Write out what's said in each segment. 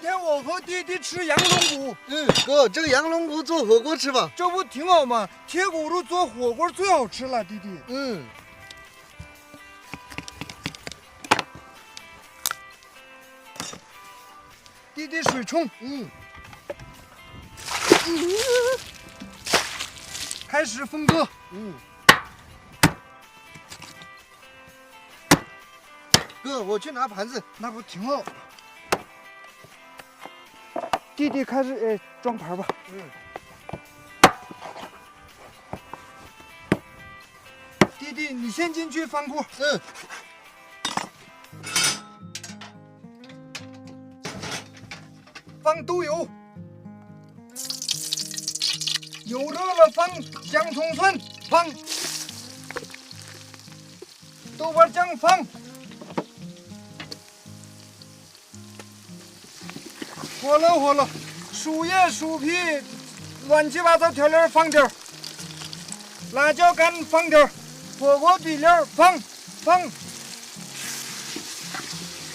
天我和弟弟吃羊龙骨，嗯，哥，这个羊龙骨做火锅吃吧。这不挺好吗？铁骨肉做火锅最好吃了，弟弟。嗯，弟弟水冲，嗯，开始分割。嗯。哥，我去拿盘子。那不挺好？弟弟开始哎装盘吧。嗯，弟弟，你先进去翻锅，嗯，放豆油，油热了放姜葱蒜，放豆瓣酱放，火了火了，树叶树皮乱七八糟调料放点，辣椒干放点，火锅底料放放。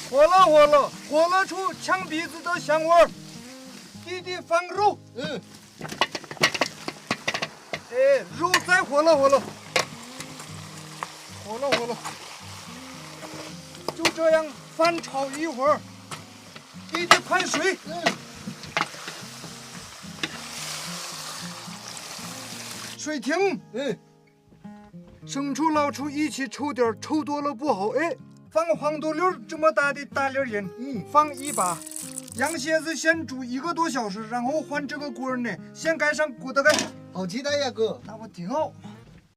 火了火了，火了出呛鼻子的香味儿。弟弟放肉，嗯，哎，肉再火了火了，火了火了，就这样翻炒一会儿。弟弟快水，嗯，水停，嗯，生抽老抽一起抽点，抽多了不好。哎，放黄豆粒儿这么大的大粒儿盐，嗯，放一把。羊蝎子先煮一个多小时，然后换这个锅呢，先盖上锅的盖，好期待呀，哥。那我挺好？